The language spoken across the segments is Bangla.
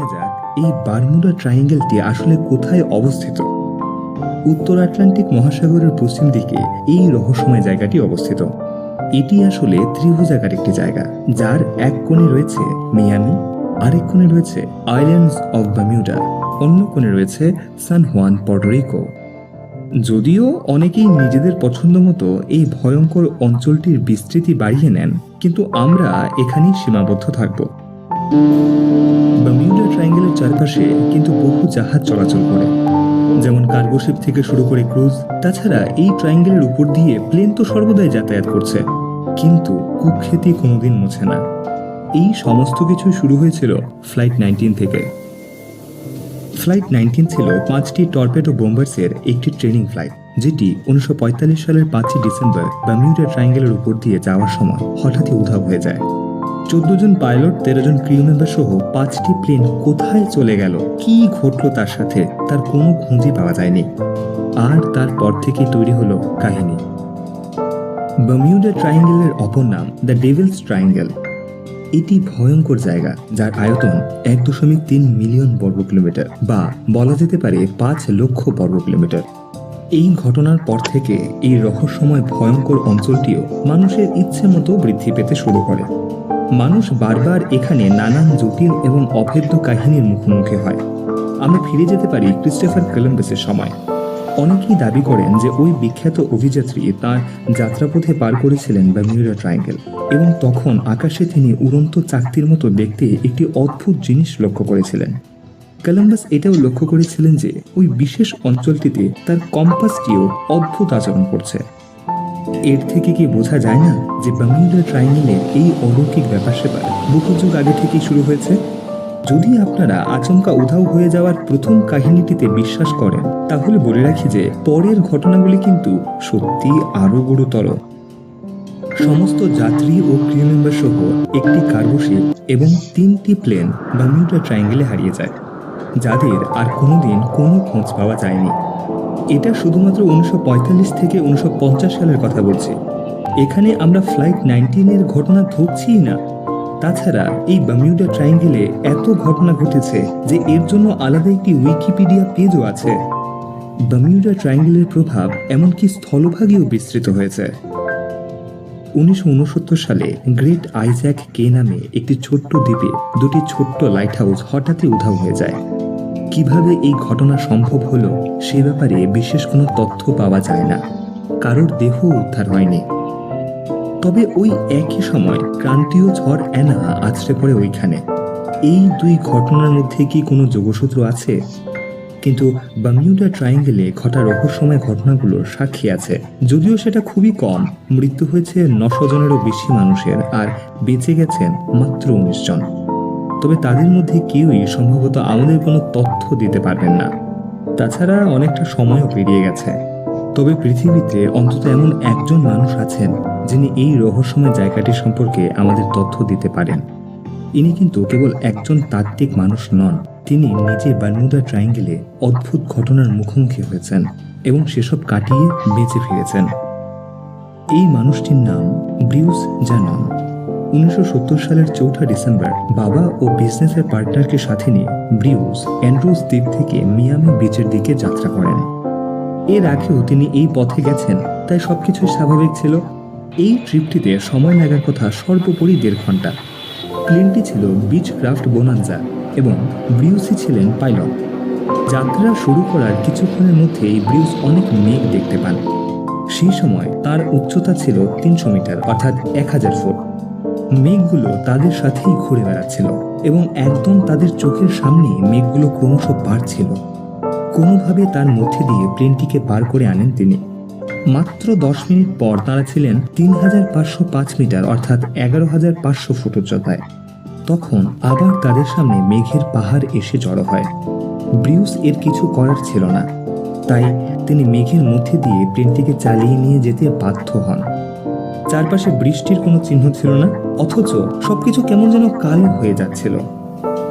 নেওয়া যাক। এই বারমুডা ট্রায়াঙ্গেলটি আসলে কোথায় অবস্থিত? উত্তর আটলান্টিক মহাসাগরের পশ্চিম দিকে এই রহস্যময় জায়গাটি অবস্থিত। এটি আসলে ত্রিভুজাকার একটি জায়গা, যার এক কোণে রয়েছে মিয়ামি, আরেক কোণে রয়েছে আইল্যান্ডস অফ বামিউডা অন্য কোণে রয়েছে সান হোয়ান পর্টোরিকো যদিও অনেকেই নিজেদের পছন্দ মতো এই ভয়ঙ্কর অঞ্চলটির বিস্তৃতি বাড়িয়ে নেন, কিন্তু আমরা এখানেই সীমাবদ্ধ থাকব। বামিউডা ট্রায়াঙ্গেলের চারপাশে কিন্তু বহু জাহাজ চলাচল করে। যেমন কার্গোশিপ থেকে শুরু করে ক্রুজ তাছাড়া এই ট্রায়াঙ্গেলের উপর দিয়ে প্লেন তো সর্বদাই যাতায়াত করছে। কিন্তু কুখ্যাতি কোনোদিন মুছে না। এই সমস্ত কিছু শুরু হয়েছিল ফ্লাইট নাইনটিন থেকে। ফ্লাইট নাইনটিন ছিল পাঁচটি টর্পেডো বোম্বার্সের একটি ট্রেনিং ফ্লাইট যেটি উনিশশো পঁয়তাল্লিশ সালের পাঁচই ডিসেম্বর বামিউডা ট্রায়াঙ্গেলের উপর দিয়ে যাওয়ার সময় হঠাৎই উধাও হয়ে যায়। চোদ্দ জন পাইলট, তেরো জন ক্রিউ মেম্বার সহ পাঁচটি প্লেন কোথায় চলে গেল? কি ঘটলো তার সাথে? তার কোনো খুঁজে পাওয়া যায়নি। আর তারপর থেকেই তৈরি হলো কাহিনী। বামিউডা ট্রায়াঙ্গেলের অপর নাম দ্য ডেভিলস ট্রায়াঙ্গেল এটি ভয়ঙ্কর জায়গা, যার আয়তন এক দশমিক তিন মিলিয়ন বর্গ কিলোমিটার বা বলা যেতে পারে পাঁচ লক্ষ বর্গ কিলোমিটার। এই ঘটনার পর থেকে এই রহস্যময় ভয়ঙ্কর অঞ্চলটিও মানুষের ইচ্ছে মতো বৃদ্ধি পেতে শুরু করে। মানুষ বারবার এখানে নানান জটিল এবং অভেদ্য কাহিনীর মুখোমুখি হয়। আমরা ফিরে যেতে পারি ক্রিস্টোফার কলম্বাসের সময়। অনেকেই দাবি করেন যে ওই বিখ্যাত অভিযাত্রী তার যাত্রাপথে পার করেছিলেন বামিউরা ট্রায়াঙ্গেল এবং তখন আকাশে তিনি উড়ন্ত চাকতির মতো দেখতে একটি অদ্ভুত জিনিস লক্ষ্য করেছিলেন। কলম্বাস এটাও লক্ষ্য করেছিলেন যে ওই বিশেষ অঞ্চলটিতে তার কম্পাসটিও অদ্ভুত আচরণ করছে। এর থেকে কি বোঝা যায় না যে বামিউডা ট্রায়াঙ্গেলের এই অলৌকিক ব্যাপার সেবার বহু যুগ আগে থেকেই শুরু হয়েছে? যদি আপনারা আচমকা উধাও হয়ে যাওয়ার প্রথম কাহিনীটিতে বিশ্বাস করেন, তাহলে বলে রাখি যে পরের ঘটনাগুলি কিন্তু সত্যি আরও গুরুতর। সমস্ত যাত্রী ও ক্রিউ মেম্বার সহ একটি কার্গোশিপ এবং তিনটি প্লেন বামিউডা ট্রায়াঙ্গেলে হারিয়ে যায়, যাদের আর কোনোদিন কোনো খোঁজ পাওয়া যায়নি। এটা শুধুমাত্র উনিশশো পঁয়তাল্লিশ থেকে উনিশশো পঞ্চাশ সালের কথা বলছি। এখানে আমরা ফ্লাইট নাইনটিনের ঘটনা ধরছিই না। তাছাড়া এই বামিউডা ট্রায়াঙ্গেলে এত ঘটনা ঘটেছে যে এর জন্য আলাদা একটি উইকিপিডিয়া পেজও আছে। বামিউডা ট্রায়াঙ্গেলের প্রভাব এমনকি স্থলভাগেও বিস্তৃত হয়েছে। উনিশশো উনসত্তর সালে গ্রেট আইজ্যাক কে নামে একটি ছোট্ট দ্বীপে দুটি ছোট্ট লাইট হাউস হঠাৎই উধাও হয়ে যায়। কীভাবে এই ঘটনা সম্ভব হলো সে ব্যাপারে বিশেষ কোনো তথ্য পাওয়া যায় না। কারোর দেহ উদ্ধার হয়নি। তবে ওই একই সময় ক্রান্তীয় ঝড় অ্যানা আছড়ে পড়ে ওইখানে। এই দুই ঘটনার মধ্যে কি কোনো যোগসূত্র আছে? কিন্তু বামিউডা ট্রায়াঙ্গেলে ঘটা রহস্যময় ঘটনাগুলোর সাক্ষী আছে। যদিও সেটা খুবই কম, মৃত্যু হয়েছে নশো জনেরও বেশি মানুষের, আর বেঁচে গেছেন মাত্র উনিশ জন। তবে তাদের মধ্যে কেউই সম্ভবত আমাদের কোনো তথ্য দিতে পারবেন না। তাছাড়া অনেকটা সময়ও পেরিয়ে গেছে। তবে পৃথিবীতে অন্তত এমন একজন মানুষ আছেন যিনি এই রহস্যময় জায়গাটি সম্পর্কে আমাদের তথ্য দিতে পারেন। ইনি কিন্তু কেবল একজন তাত্ত্বিক মানুষ নন, তিনি নিজে বারমুদা ট্রায়াঙ্গেলে অদ্ভুত ঘটনার মুখোমুখি হয়েছেন এবং সেসব কাটিয়ে বেঁচে ফিরেছেন। এই মানুষটির নাম ব্রিউস জানন। উনিশশো সত্তর সালের চৌঠা ডিসেম্বর বাবা ও বিজনেসের পার্টনারকে সাথে নিয়ে ব্রিউস অ্যান্ড্রুজ দ্বীপ থেকে মিয়ামি বিচের দিকে যাত্রা করেন। এর আগেও তিনি এই পথে গেছেন, তাই সবকিছু স্বাভাবিক ছিল। এই ট্রিপটিতে সময় লাগার কথা সর্বোপরি দেড় ঘণ্টা প্লেনটি ছিল বিচ ক্রাফট বোনাঞ্জা এবং ব্রিউসি ছিলেন পাইলট। যাত্রা শুরু করার কিছুক্ষণের মধ্যেই ব্রিউস অনেক মেঘ দেখতে পান। সেই সময় তার উচ্চতা ছিল তিনশো মিটার, অর্থাৎ এক হাজার ফুট। মেঘগুলো তাদের সাথেই ঘুরে বেড়াচ্ছিল এবং একদম তাদের চোখের সামনেই মেঘগুলো ক্রমশ বাড়ছিল। কোনোভাবে তার মধ্যে দিয়ে প্লেনটিকে পার করে আনেন তিনি। মাত্র দশ মিনিট পর তারা ছিলেন তিন হাজার পাঁচশো পাঁচ মিটার, অর্থাৎ এগারো হাজার পাঁচশো ফুট উচ্চতায়। তখন আবার তাদের সামনে মেঘের পাহাড় এসে জড়ো হয়। ব্রিউস এর কিছু করার ছিল না। তাই তিনি মেঘের মধ্যে দিয়ে প্লেনটিকে চালিয়ে নিয়ে যেতে বাধ্য হন। চারপাশে বৃষ্টির কোনো চিহ্ন ছিল না, অথচ সবকিছু কেমন যেন কালো হয়ে যাচ্ছিল।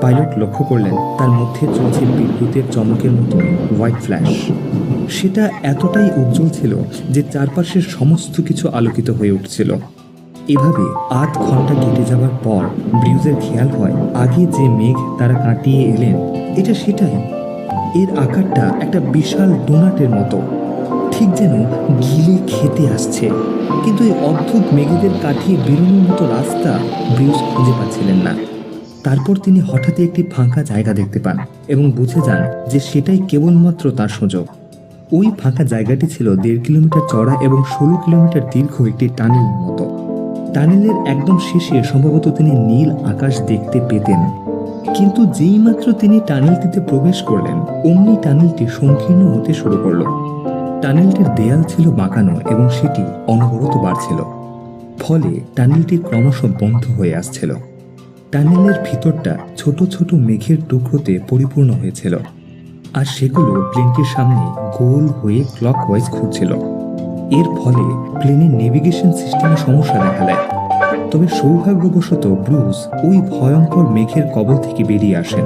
পাইলট লক্ষ্য করলেন, তার মধ্যে চলছে বিদ্যুতের চমকের মতো হোয়াইট ফ্ল্যাশ। সেটা এতটাই উজ্জ্বল ছিল যে চারপাশের সমস্ত কিছু আলোকিত হয়ে উঠছিল। এভাবে আধ ঘণ্টা কেটে যাওয়ার পর ব্রিউজের খেয়াল হয়, আগে যে মেঘ তারা কাটিয়ে এলেন, এটা সেটাই। এর আকারটা একটা বিশাল ডোনাটের মতো। ঠিক যেন গিলে খেতে আসছে। কিন্তু এই অদ্ভুত মেঘেদের কাটিয়ে বেরোনোর মতো রাস্তা ব্রিউজ খুঁজে পাচ্ছিলেন না। তারপর তিনি হঠাৎই একটি ফাঁকা জায়গা দেখতে পান এবং বুঝে যান যে সেটাই কেবলমাত্র তার সুযোগ। ওই ফাঁকা জায়গাটি ছিল দেড় কিলোমিটার চড়া এবং ষোলো কিলোমিটার দীর্ঘ একটি টানেলের মতো। টানেলের একদম শেষে সম্ভবত তিনি নীল আকাশ দেখতে পেতেন। কিন্তু যেই মাত্র তিনি টানেলটিতে প্রবেশ করলেন, অমনি টানেলটি সংকীর্ণ হতে শুরু করল। টানেলটির দেয়াল ছিল বাঁকানো এবং সেটি অনবরত বাড়ছিল, ফলে টানেলটি ক্রমশ বন্ধ হয়ে আসছিল। টানেলের ভিতরটা ছোট ছোট মেঘের টুকরোতে পরিপূর্ণ হয়েছিল, আর সেগুলো প্লেনটির সামনে গোল হয়ে ক্লকওয়াইজ ঘুরছিল। এর ফলে প্লেনের নেভিগেশন সিস্টেমে সমস্যা দেখা দেয়। তবে সৌভাগ্যবশত ব্রুস ওই ভয়ঙ্কর মেঘের কবল থেকে বেরিয়ে আসেন।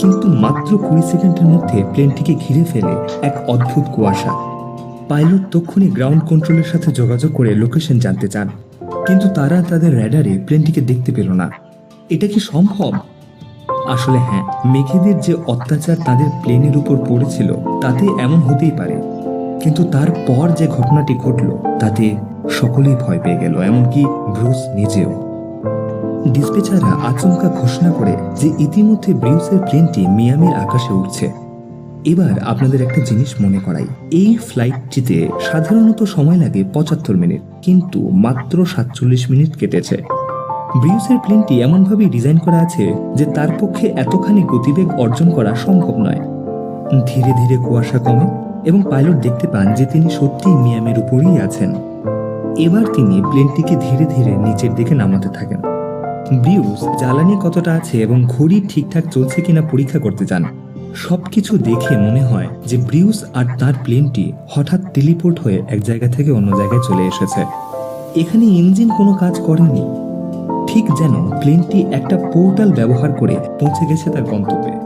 কিন্তু মাত্র কুড়ি সেকেন্ডের মধ্যে প্লেনটিকে ঘিরে ফেলে এক অদ্ভুত কুয়াশা। পাইলট তক্ষুনি গ্রাউন্ড কন্ট্রোলের সাথে যোগাযোগ করে লোকেশন জানতে চান। কিন্তু তারা তাদের র্যাডারে প্লেনটিকে দেখতে পেল না। এটা কি সম্ভব? আসলে হ্যাঁ মেঘেদের যে অত্যাচার তাদের প্লেনের উপর পড়েছিল, তাতে এমন হতেই পারে। কিন্তু তারপর যে ঘটনাটি ঘটল, তাতে সকলেই ভয় পেয়ে গেল, এমনকি ব্রুস নিজেও। ডিসপেচাররা আচমকা ঘোষণা করে যে ইতিমধ্যে ব্রিউসের প্লেনটি মিয়ামির আকাশে উঠছে এবার আপনাদের একটা জিনিস মনে করাই। এই ফ্লাইটটিতে সাধারণত সময় লাগে পঁচাত্তর মিনিট, কিন্তু মাত্র সাতচল্লিশ মিনিট কেটেছে। ব্রিউসের প্লেনটি এমনভাবে ডিজাইন করা আছে যে তার পক্ষে এতখানি গতিবেগ অর্জন করা সম্ভব নয়। ধীরে ধীরে কুয়াশা কমে এবং পাইলট দেখতে পান যে তিনি সত্যিই মিয়ামের উপরেই আছেন। এবার তিনি প্লেনটিকে ধীরে ধীরে নিচের দিকে নামাতে থাকেন। ব্রিউস জ্বালানি কতটা আছে এবং ঘড়ি ঠিকঠাক চলছে কিনা পরীক্ষা করতে যান সবকিছু দেখে মনে হয় যে ব্রিউস আর তার প্লেনটি হঠাৎ টেলিপোর্ট হয়ে এক জায়গা থেকে অন্য জায়গায় চলে এসেছে। এখানে ইঞ্জিন কোনো কাজ করেনি। ঠিক যেন প্লেনটি একটা পোর্টাল ব্যবহার করে পৌঁছে গেছে তার গন্তব্যে।